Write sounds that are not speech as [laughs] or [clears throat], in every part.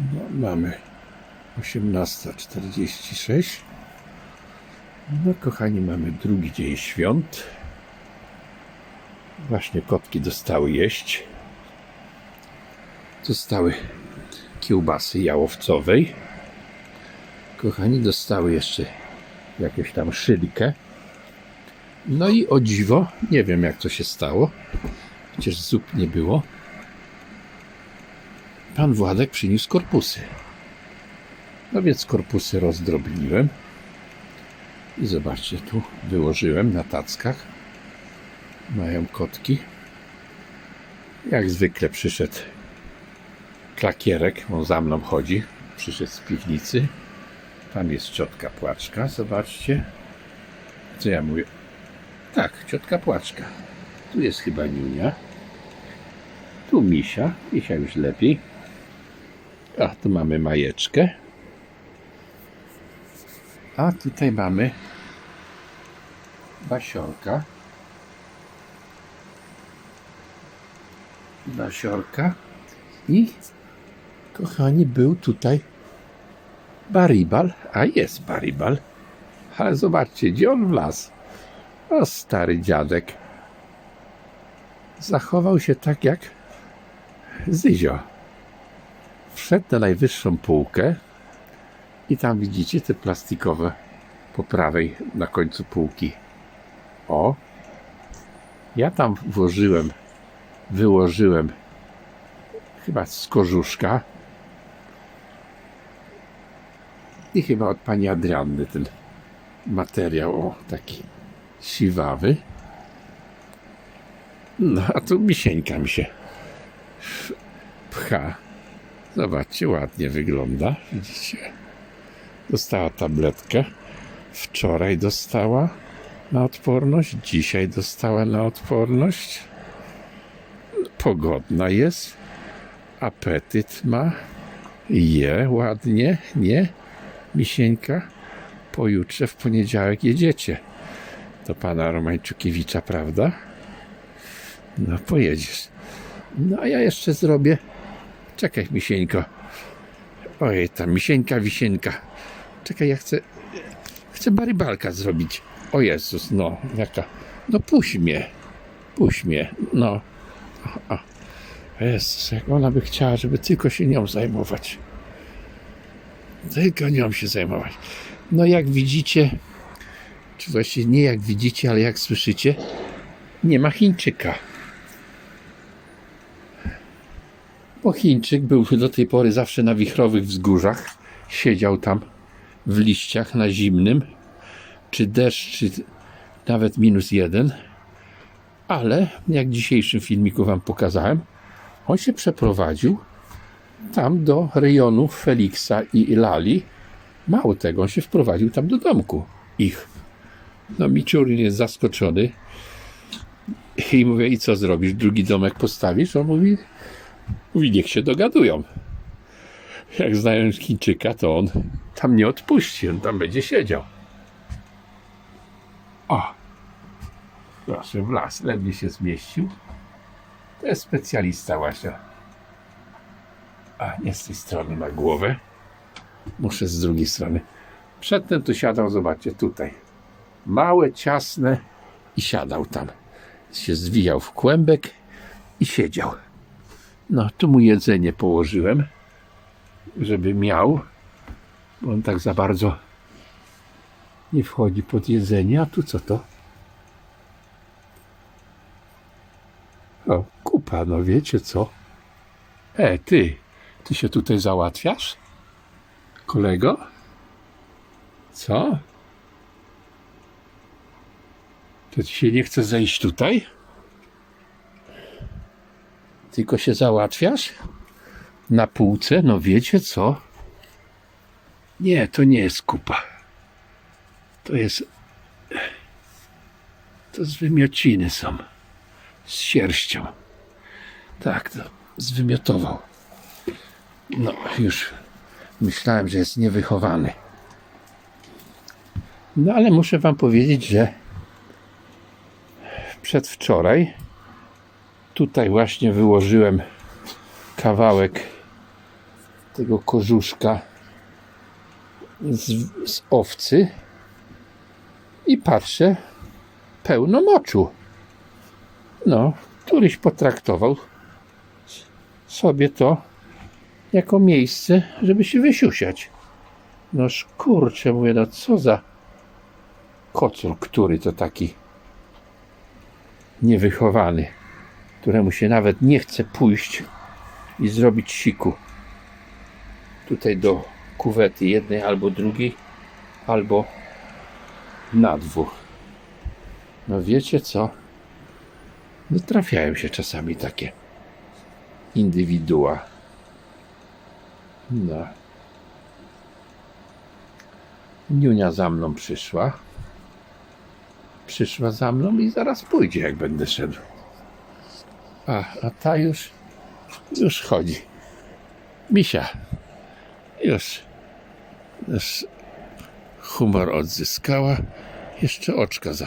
No, mamy 18.46. No, kochani, mamy drugi dzień świąt. Właśnie kotki dostały jeść. Dostały kiełbasy jałowcowej. Kochani, dostały jeszcze jakąś tam szylkę. No i o dziwo, nie wiem jak to się stało, przecież zup nie było. Pan Władek przyniósł korpusy. No więc korpusy rozdrobniłem. I zobaczcie, tu wyłożyłem na tackach. Mają kotki. Jak zwykle przyszedł klakierek, on za mną chodzi. Przyszedł z piwnicy. Tam jest ciotka płaczka, zobaczcie. Co ja mówię? Tak, ciotka płaczka. Tu jest chyba Niunia. Tu Misia. Misia już lepiej. A, tu mamy Majeczkę. A tutaj mamy Basiorka. Basiorka. I kochani, był tutaj Baribal. A jest Baribal. Ale zobaczcie, gdzie on wlazł. O, stary dziadek. Zachował się tak jak Zyzio. Wszedł na najwyższą półkę i tam widzicie te plastikowe po prawej na końcu półki. O! Ja tam włożyłem, wyłożyłem chyba z korzuszka i chyba od pani Adrianny ten materiał, o taki siwawy. No, a tu misieńka mi się pcha. Zobaczcie, ładnie wygląda. Widzicie? Dostała tabletkę. Wczoraj dostała na odporność. Dzisiaj dostała na odporność. Pogodna jest. Apetyt ma. Je ładnie, nie? Misieńka. Pojutrze w poniedziałek jedziecie do pana Romańczukiewicza, prawda? No pojedziesz. No a ja jeszcze zrobię. Czekaj, misieńko. Ojej, ta misieńka, wisienka. Czekaj, ja chcę. Chcę barybalka zrobić. O Jezus, no, jaka. No puść mnie. Puść mnie. No. O, o. Jezus, jak ona by chciała, żeby tylko się nią zajmować. Tylko nią się zajmować. No jak widzicie, czy właściwie nie jak widzicie, ale jak słyszycie, nie ma Chińczyka. Bo Chińczyk był do tej pory zawsze na wichrowych wzgórzach. Siedział tam w liściach na zimnym, czy deszcz, czy nawet minus jeden. Ale jak w dzisiejszym filmiku Wam pokazałem, on się przeprowadził tam do rejonu Feliksa i Lali. Mało tego, on się wprowadził tam do domku ich. No Miczuryn jest zaskoczony i mówię, i co zrobisz? Drugi domek postawisz? On mówi, mówi, niech się dogadują. Jak znają Chińczyka, to on tam nie odpuści, on tam będzie siedział. O! Proszę, w las, ledwie się zmieścił. To jest specjalista właśnie. A, nie z tej strony ma głowę. Muszę z drugiej strony. Przedtem tu siadał, zobaczcie, tutaj. Małe, ciasne i siadał tam. Się zwijał w kłębek i siedział. No, tu mu jedzenie położyłem, żeby miał, bo on tak za bardzo nie wchodzi pod jedzenie. A tu co to? O, kupa, no wiecie co? E, ty, ty się tutaj załatwiasz? Kolego? Co? To ci się nie chce zejść tutaj? Tylko się załatwiasz? Na półce? No wiecie co? Nie, to nie jest kupa. To jest... To z wymiociny są. Z sierścią. Tak, to zwymiotował. No, już myślałem, że jest niewychowany. No, ale muszę wam powiedzieć, że przedwczoraj tutaj właśnie wyłożyłem kawałek tego kożuszka z, z owcy i patrzę, pełno moczu. No, któryś potraktował sobie to jako miejsce, żeby się wysiusiać. Noż kurczę, mówię, no co za kocur, który to taki niewychowany, któremu się nawet nie chce pójść i zrobić siku. Tutaj do kuwety jednej albo drugiej, albo na dwóch. No wiecie co? No trafiają się czasami takie indywidua. No. Niunia za mną przyszła. Przyszła za mną i zaraz pójdzie, jak będę szedł. A, a ta już, już chodzi. Misia, już, już humor odzyskała. Jeszcze oczka za,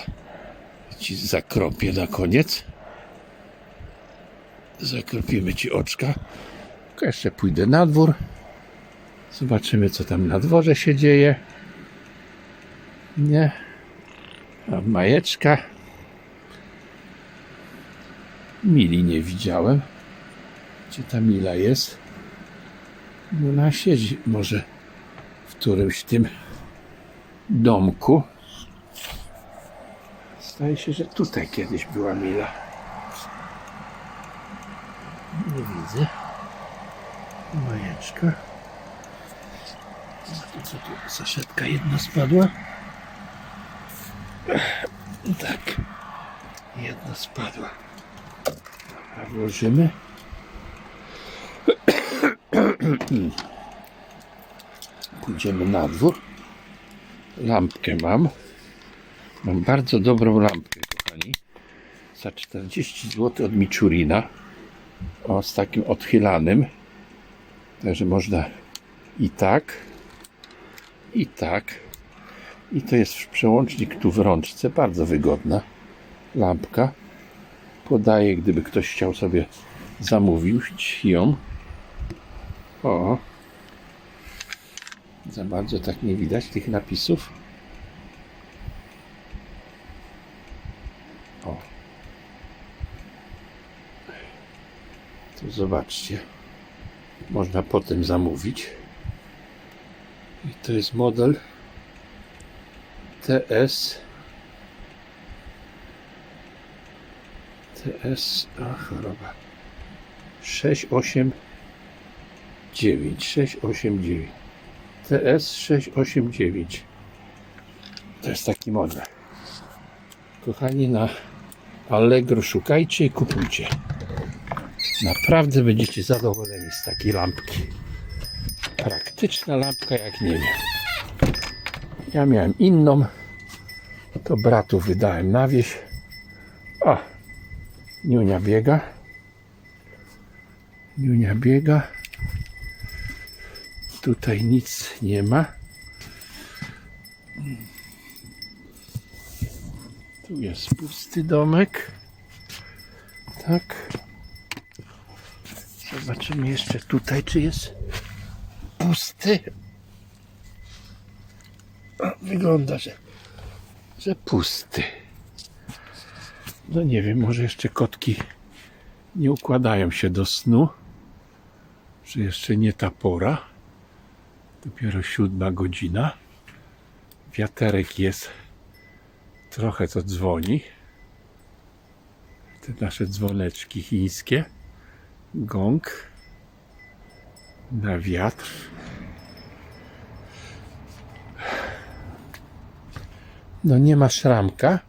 ci zakropię na koniec. Zakropimy ci oczka. Tylko jeszcze pójdę na dwór. Zobaczymy, co tam na dworze się dzieje. Nie. A majeczka. Mili nie widziałem. Gdzie ta Mila jest? No, Ona siedzi może w którymś tym domku. Zdaje się, że tutaj kiedyś była Mila. Nie widzę. Majeczka. Co tu? Saszetka jedna spadła. Tak. Jedna spadła. Dobra, włożymy. [clears throat] Pójdziemy na dwór. Lampkę mam. Mam bardzo dobrą lampkę, kochani. Za 40 zł od Miczurina. O, z takim odchylanym. Także można i tak, i tak. I to jest przełącznik tu w rączce. Bardzo wygodna lampka. Podaję, gdyby ktoś chciał sobie zamówić ją. O. Za bardzo tak nie widać tych napisów. O. Tu zobaczcie. Można potem zamówić. I to jest model TS TS a choroba. 689 689 TS 689 to jest taki model. Kochani na Allegro szukajcie i kupujcie. Naprawdę będziecie zadowoleni z takiej lampki. Praktyczna lampka jak nie wiem. Ja miałem inną. To bratu wydałem na wieś. O Niunia biega. Niunia biega. Tutaj nic nie ma. Tu jest pusty domek. Tak. Zobaczymy jeszcze tutaj czy jest pusty. Wygląda, że, że pusty no nie wiem, może jeszcze kotki nie układają się do snu, że jeszcze nie ta pora. Dopiero siódma godzina. Wiaterek jest. Trochę to dzwoni. Te nasze dzwoneczki chińskie. Gong. Na wiatr. No nie ma szramka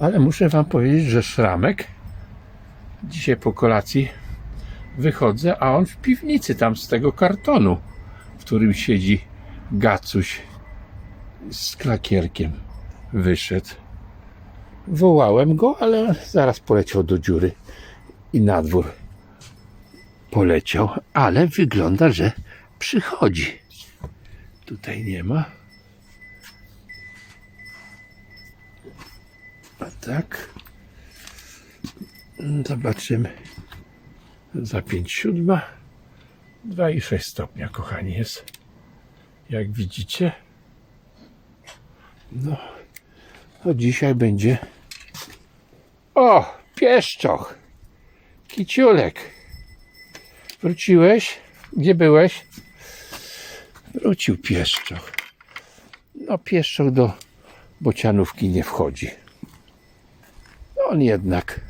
ale muszę Wam powiedzieć, że szramek dzisiaj po kolacji wychodzę, a on w piwnicy tam z tego kartonu, w którym siedzi Gacuś z klakierkiem wyszedł. Wołałem go, ale zaraz poleciał do dziury i na dwór poleciał, ale wygląda, że przychodzi. Tutaj nie ma. A tak. Zobaczymy. Za pięć siódma. 2,6 stopnia, kochani, jest. Jak widzicie. No, to dzisiaj będzie. O, pieszczoch. Kiciulek. Wróciłeś? Gdzie byłeś? Wrócił pieszczoch. No, pieszczoch do bocianówki nie wchodzi. On jednak.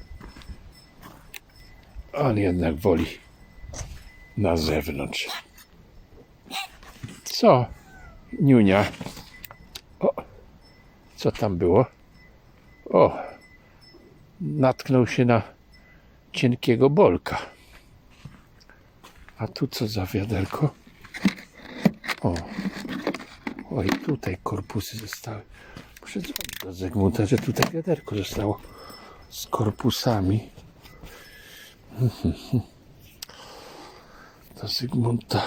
On jednak woli na zewnątrz. Co? Niunia. O, co tam było? O, natknął się na cienkiego bolka. A tu co za wiaderko? O, oj, tutaj korpusy zostały. Muszę dzwonić do Zygmunta, że tutaj wiaderko zostało z korpusami. [laughs] Do Zygmunta.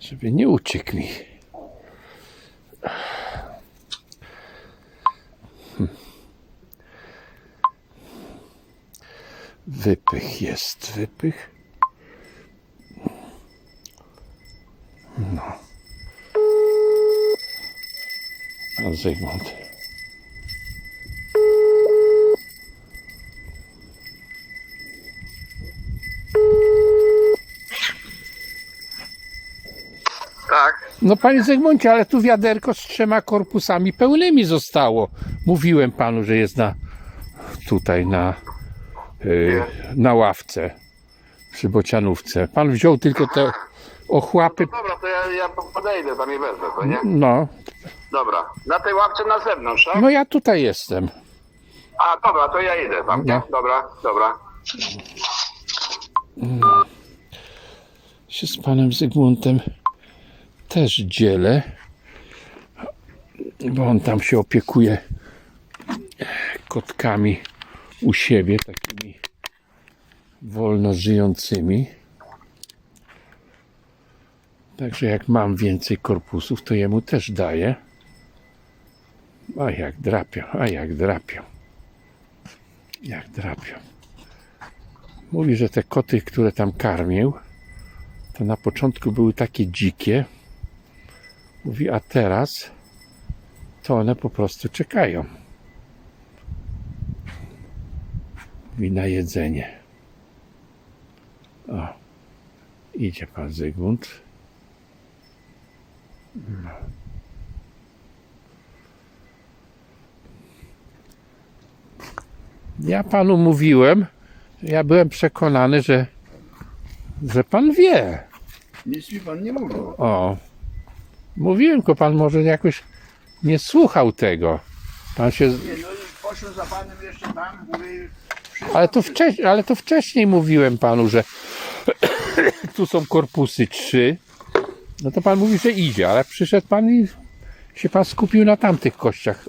Żeby nie uciekł mi. Wypych jest, wypych. No. Zygmunt. No panie Zygmuncie, ale tu wiaderko z trzema korpusami pełnymi zostało. Mówiłem panu, że jest na tutaj na, yy, na ławce przy bocianówce. Pan wziął tylko te ochłapy. dobra, to ja, ja podejdę tam i wezmę, to nie? No, Dobra, na tej ławce na zewnątrz, tak? no ja tutaj jestem. A, dobra, to ja idę tam, nie? No. Dobra, dobra. się z panem Zygmuntem też dzielę, bo on tam się opiekuje kotkami u siebie, takimi wolno żyjącymi. Także jak mam więcej korpusów, to jemu też daję. A jak drapią, a jak drapią. Jak drapią. Mówi, że te koty, które tam karmił, to na początku były takie dzikie. Mówi, a teraz to one po prostu czekają. Mówi na jedzenie. O, idzie pan Zygmunt. No. Ja panu mówiłem, ja byłem przekonany, że, że pan wie. Nic mi pan nie mówił. O, mówiłem, tylko pan może jakoś nie słuchał tego. Pan się. Nie, no i za panem jeszcze Ale to, wcześniej, ale to wcześniej mówiłem panu, że [coughs] tu są korpusy trzy. No to pan mówi, że idzie, ale przyszedł pan i się pan skupił na tamtych kościach.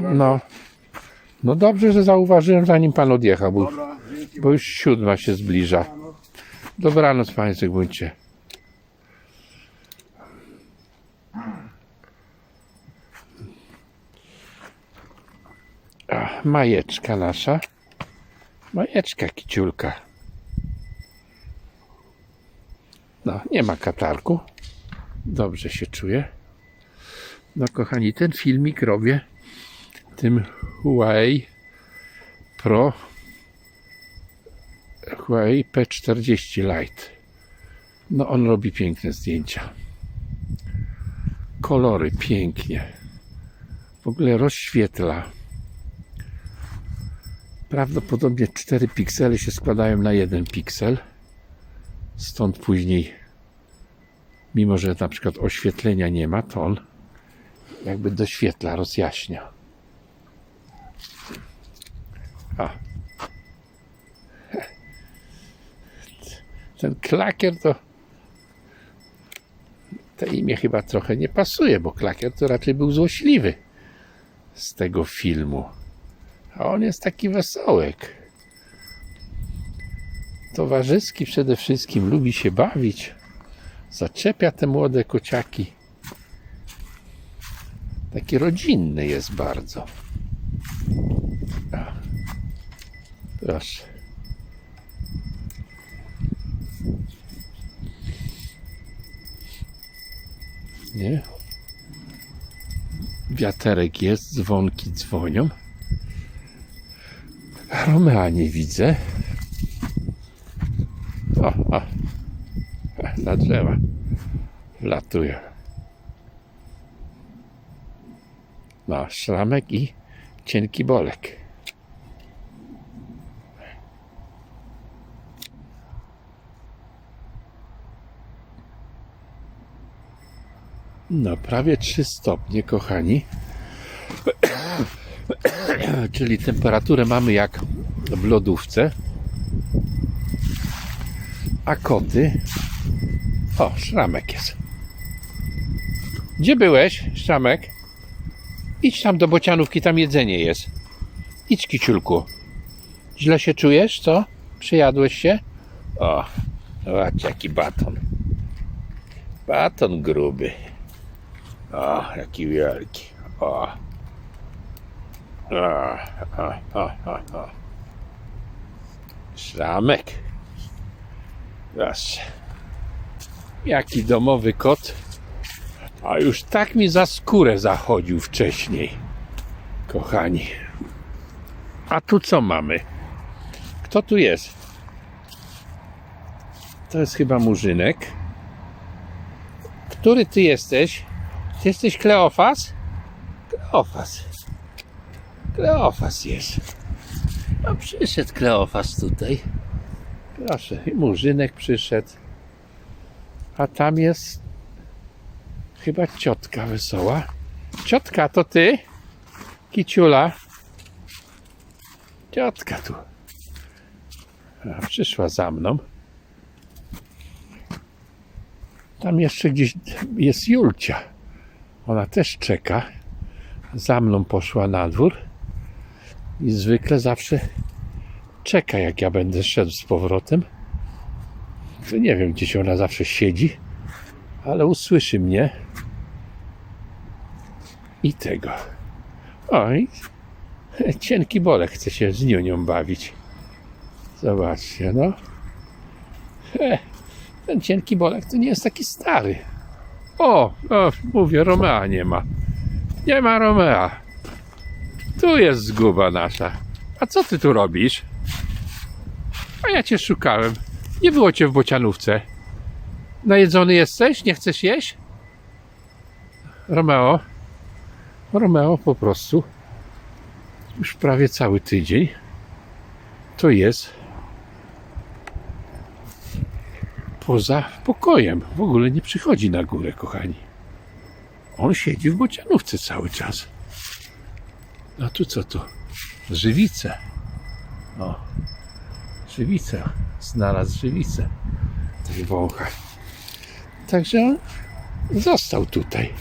bardzo. No. No dobrze, że zauważyłem, zanim pan odjechał, bo, bo już siódma się zbliża. Dobranoc, panie Zygmuncie. Majeczka nasza. Majeczka kiciulka. No, nie ma katarku. Dobrze się czuje. No, kochani, ten filmik robię tym Huawei Pro Huawei P40 Lite. No on robi piękne zdjęcia. Kolory pięknie. W ogóle rozświetla. Prawdopodobnie 4 piksele się składają na jeden piksel. Stąd później, mimo że na przykład oświetlenia nie ma, to on jakby doświetla, rozjaśnia. A, ten klakier to to imię chyba trochę nie pasuje, bo klakier to raczej był złośliwy z tego filmu. A on jest taki wesołek. Towarzyski przede wszystkim, lubi się bawić. Zaczepia te młode kociaki. Taki rodzinny jest bardzo. Proszę. Nie? Wiaterek jest, dzwonki dzwonią. Romea nie widzę. O, o. Na drzewa. Latują. No, szramek i cienki bolek. No, prawie 3 stopnie, kochani. [clears throat] Czyli temperaturę mamy jak w lodówce. A koty. O, szramek jest. Gdzie byłeś, szramek? Idź tam do bocianówki, tam jedzenie jest. Idź, kiciulku. Źle się czujesz, co? Przyjadłeś się? O, zobacz jaki baton. Baton gruby. O, jaki wielki. O. O. Szramek. Proszę. Jaki domowy kot. A już tak mi za skórę zachodził wcześniej. Kochani. A tu co mamy? Kto tu jest? To jest chyba murzynek. Który ty jesteś? Ty jesteś Kleofas? Kleofas. Kleofas jest. No przyszedł Kleofas tutaj. Proszę, i murzynek przyszedł. A tam jest chyba ciotka wesoła. Ciotka, to ty? Kiciula. Ciotka tu. A, przyszła za mną. Tam jeszcze gdzieś jest Julcia. Ona też czeka. Za mną poszła na dwór. I zwykle zawsze czeka, jak ja będę szedł z powrotem. Nie wiem, gdzieś ona zawsze siedzi, ale usłyszy mnie. I tego. Oj, cienki bolek chce się z niunią bawić. Zobaczcie, no. He, ten cienki bolek to nie jest taki stary. O, o, mówię, Romea nie ma. Nie ma Romea. Tu jest zguba nasza. A co ty tu robisz? A ja cię szukałem. Nie było cię w bocianówce. Najedzony jesteś? Nie chcesz jeść? Romeo? Romeo po prostu już prawie cały tydzień to jest poza pokojem. W ogóle nie przychodzi na górę, kochani. On siedzi w bocianówce cały czas. A tu co to? Żywice. O, żywica. Znalazł żywicę. Tej wącha. Także on został tutaj.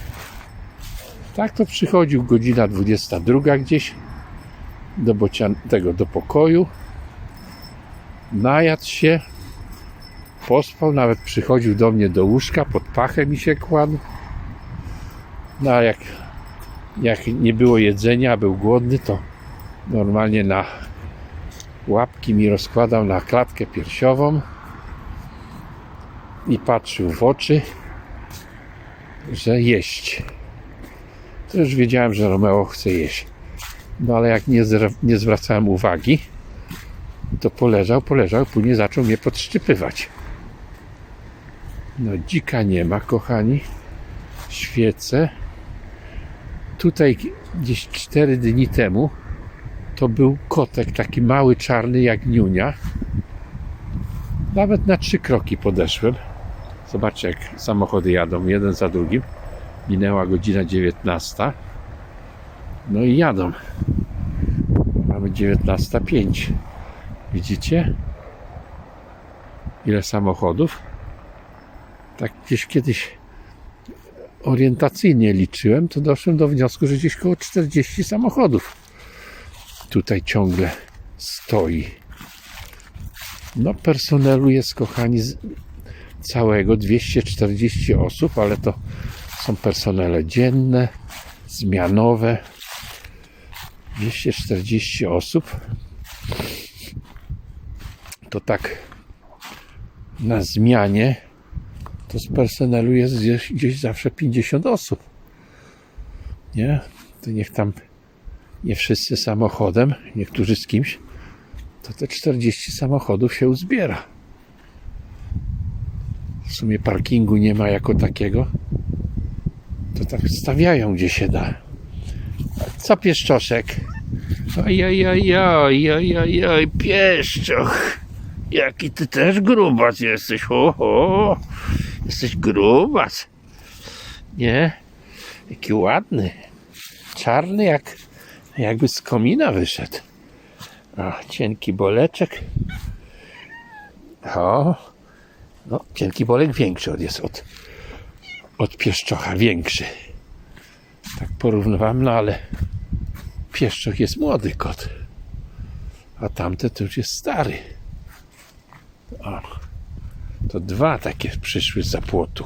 Tak to przychodził godzina 22 gdzieś do bocian tego do pokoju. Najadł się. Pospał, nawet przychodził do mnie do łóżka, pod pachę mi się kładł. No a jak, jak nie było jedzenia, był głodny, to normalnie na łapki mi rozkładał na klatkę piersiową i patrzył w oczy, że jeść. To już wiedziałem, że Romeo chce jeść. No ale jak nie, nie zwracałem uwagi, to poleżał, poleżał, później zaczął mnie podszczypywać. No dzika nie ma, kochani. Świece. Tutaj gdzieś 4 dni temu to był kotek taki mały, czarny jak niunia. Nawet na trzy kroki podeszłem. Zobaczcie, jak samochody jadą jeden za drugim. Minęła godzina 19. No i jadą. Mamy 19.05. Widzicie? Ile samochodów? Tak gdzieś kiedyś orientacyjnie liczyłem, to doszłem do wniosku, że gdzieś koło 40 samochodów tutaj ciągle stoi. No, personelu jest, kochani, z całego 240 osób, ale to są personele dzienne, zmianowe. 240 osób. To tak na zmianie to z personelu jest gdzieś, gdzieś zawsze 50 osób. Nie? To niech tam nie wszyscy samochodem, niektórzy z kimś, to te 40 samochodów się uzbiera. W sumie parkingu nie ma jako takiego. To tak stawiają gdzie się da. Co pieszczoszek? Oj, oj, oj, oj, oj, oj, oj, pieszczoch. Jaki ty też grubas jesteś, ho, ho. Jesteś grubas. Nie? Jaki ładny. Czarny jak, jakby z komina wyszedł. O, cienki boleczek. O, no, cienki bolek większy od jest od, od pieszczocha, większy. Tak porównywam, no ale pieszczoch jest młody kot. A tamte to już jest stary. O, to dwa takie przyszły za płotu.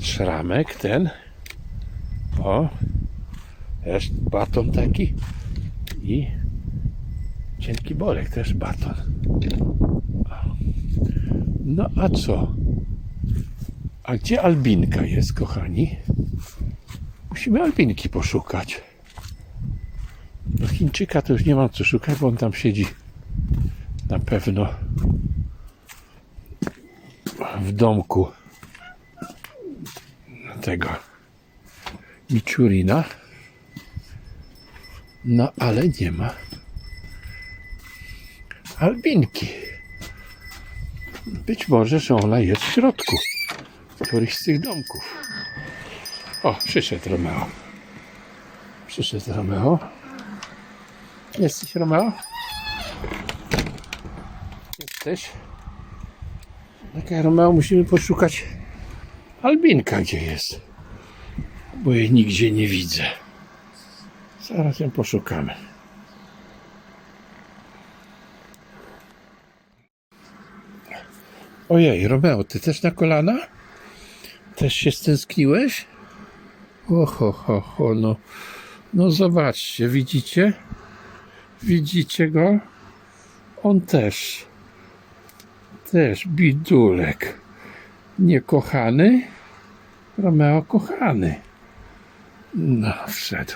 Szramek ten. O, też baton taki. I cienki bolek też baton. No a co? A gdzie Albinka jest, kochani? Musimy Albinki poszukać. Do Chińczyka to już nie mam co szukać, bo on tam siedzi na pewno w domku tego Miczurina. No ale nie ma Albinki. Być może, że ona jest w środku któryś z tych domków. O, przyszedł Romeo. Przyszedł Romeo. Jesteś Romeo? Jesteś? Taka Romeo, musimy poszukać Albinka, gdzie jest. Bo jej nigdzie nie widzę. Zaraz ją poszukamy. Ojej, Romeo, ty też na kolana? Też się stęskniłeś? Oho, ho, ho, no. No zobaczcie, widzicie? Widzicie go? On też. Też bidulek. Niekochany? Romeo kochany. No, wszedł.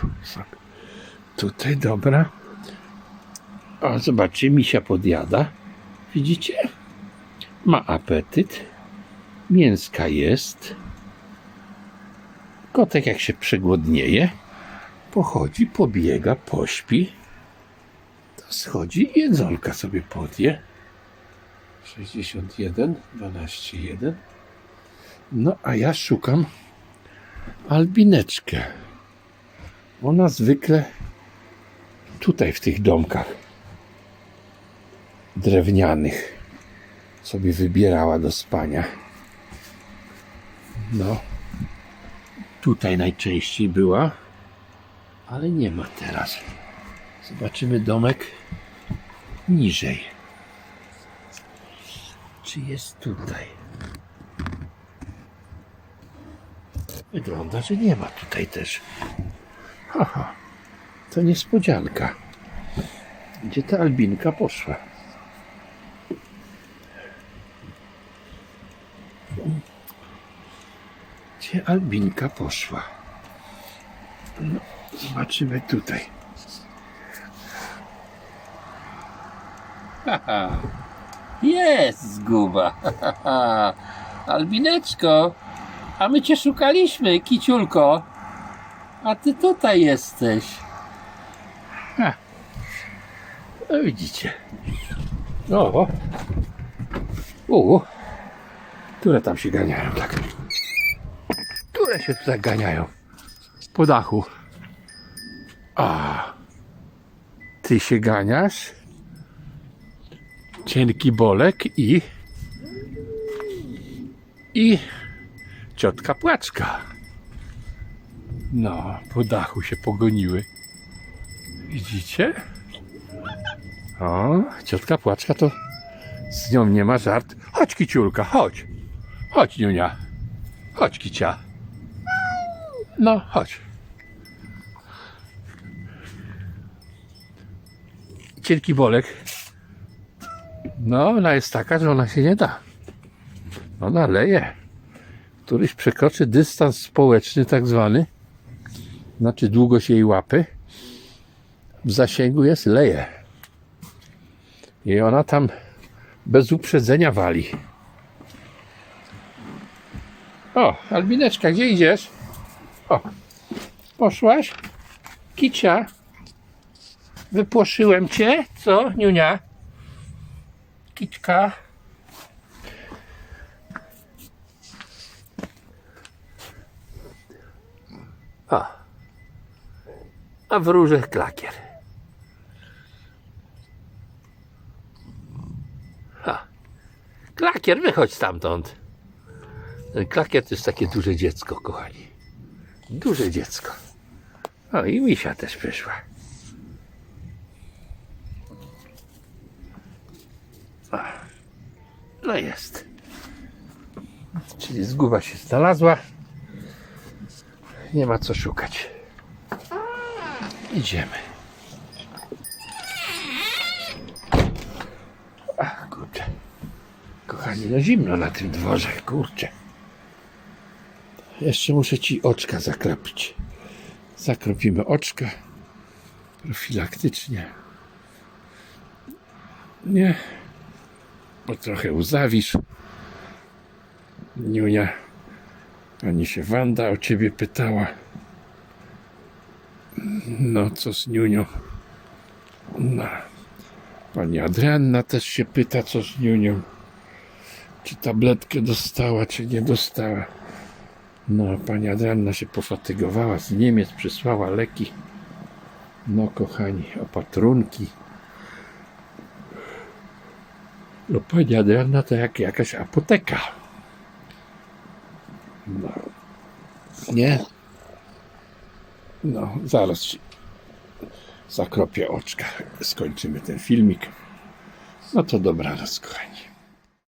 Tutaj, dobra. O, zobaczcie, misia podjada. Widzicie? Ma apetyt. Mięska jest. Kotek jak się przegłodnieje, pochodzi, pobiega, pośpi, to schodzi i jedzonka sobie podje. 61, 12, 1. No a ja szukam albineczkę. Ona zwykle tutaj w tych domkach drewnianych sobie wybierała do spania. No, tutaj najczęściej była, ale nie ma teraz. Zobaczymy domek niżej. Czy jest tutaj? Wygląda, że nie ma tutaj też. Haha, to niespodzianka. Gdzie ta Albinka poszła? Gdzie Albinka poszła? No, zobaczymy tutaj. Haha, jest zguba. [laughs] Albineczko, a my cię szukaliśmy, kiciulko. A ty tutaj jesteś. Ha. No widzicie. O. U. Które tam się ganiają tak? Które się tutaj ganiają? Po dachu. A. Ty się ganiasz? Cienki bolek i i ciotka płaczka. No, po dachu się pogoniły. Widzicie? O, ciotka płaczka to z nią nie ma żart. Chodź kiciulka, chodź. Chodź niunia. Chodź kicia. No, chodź. Cienki bolek. No, ona jest taka, że ona się nie da. Ona leje. któryś przekroczy dystans społeczny, tak zwany, znaczy długość jej łapy, w zasięgu jest leje. I ona tam bez uprzedzenia wali. O, Albineczka, gdzie idziesz? O, poszłaś? Kicia, wypłoszyłem cię? Co, Niunia? Kiczka. A. A w różech klakier. Ha. Klakier, wychodź stamtąd. Ten klakier to jest takie duże dziecko, kochani. Duże dziecko. O, i misia też przyszła. No jest. Czyli zguba się znalazła. Nie ma co szukać. Idziemy. Ach, kurczę. Kochani, no zimno na tym dworze, kurczę. Jeszcze muszę ci oczka zakropić. Zakropimy oczka profilaktycznie. Nie. Bo trochę uzawisz. Niunia. Pani się Wanda o ciebie pytała. No, co z Niunią? No. Pani Adrianna też się pyta, co z Niunią. Czy tabletkę dostała, czy nie dostała. No, pani Adrianna się pofatygowała z Niemiec, przysłała leki. No, kochani, opatrunki. No, pani Adrianna to jak jakaś apoteka. No. Nie? No, zaraz ci zakropię oczka. Skończymy ten filmik. No to dobranoc, kochani.